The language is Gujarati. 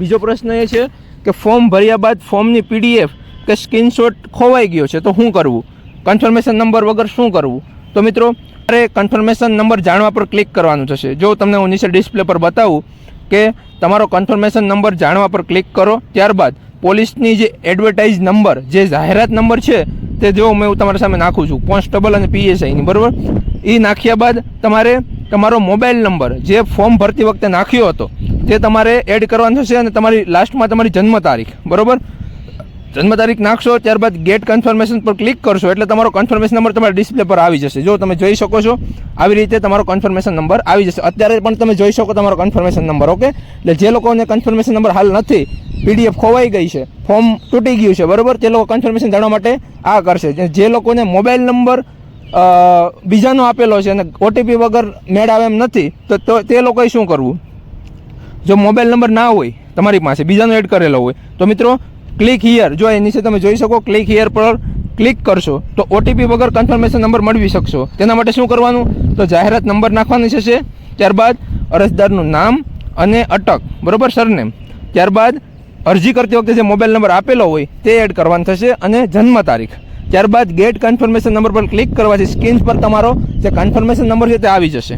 બીજો પ્રશ્ન એ છે કે ફોર્મ ભર્યા બાદ ફોર્મની પીડીએફ કે સ્ક્રીનશોટ ખોવાઈ ગયો છે તો શું કરવું? કન્ફર્મેશન નંબર વગર શું કરવું? તો મિત્રો તમારે કન્ફર્મેશન નંબર જાણવા પર ક્લિક કરવાનું થશે. જો તમને હું નીચે ડિસ્પ્લે પર બતાવું કે તમારો કન્ફર્મેશન નંબર જાણવા પર ક્લિક કરો, ત્યારબાદ પોલીસની જે એડવર્ટાઇઝ નંબર, જે જાહેરાત નંબર છે, તે જો મેં તમારા સામે નાખું છું, કોન્સ્ટેબલ અને પીએસઆઈની બરાબર? એ નાખ્યા બાદ તમારે તમારો મોબાઈલ નંબર, જે ફોર્મ ભરતી વખતે નાખ્યો હતો તે તમારે એડ કરવાનું થશે અને તમારી લાસ્ટમાં તમારી જન્મ તારીખ, બરાબર? જન્મ તારીખ નાખશો, ત્યારબાદ ગેટ કન્ફર્મેશન પર ક્લિક કરશો, એટલે તમારો કન્ફર્મેશન નંબર તમારા ડિસ્પ્લે પર આવી જશે. જો તમે જોઈ શકો છો, આવી રીતે તમારો કન્ફર્મેશન નંબર આવી જશે. અત્યારે પણ તમે જોઈ શકો તમારો કન્ફર્મેશન નંબર ઓકે એટલે જે લોકોને કન્ફર્મેશન નંબર હાલ નથી પીડીએફ ખોવાઈ ગઈ છે ફોર્મ તૂટી ગયું છે, બરાબર? તે લોકો કન્ફર્મેશન જાણવા માટે આ કરશે. જે- જે લોકોને મોબાઈલ નંબર બીજાનો આપેલો છે અને ઓટીપી વગર મેળ આવે એમ નથી તો તે લોકોએ શું કરવું? જો મોબાઈલ નંબર ના હોય તમારી પાસે, બીજાનો એડ કરેલો હોય, તો મિત્રો ક્લિક હિયર જો એ નીચે તમે જોઈ શકો ક્લિક હિયર પર ક્લિક કરશો, તો ઓટીપી વગર કન્ફર્મેશન નંબર મેળવી શકશો. તેના માટે શું કરવાનું? તો જાહેરાત નંબર નાખવાની થશે ત્યારબાદ અરજદારનું નામ અને અટક. બરાબર, સરનેમ. ત્યારબાદ અરજી કરતી વખતે જે મોબાઈલ નંબર આપેલો હોય, તે એડ કરવાનો થશે અને જન્મ તારીખ. ત્યારબાદ ગેટ કન્ફર્મેશન નંબર પર ક્લિક કરવાથી સ્ક્રીન પર તમારો જે કન્ફર્મેશન નંબર છે, તે આવી જશે.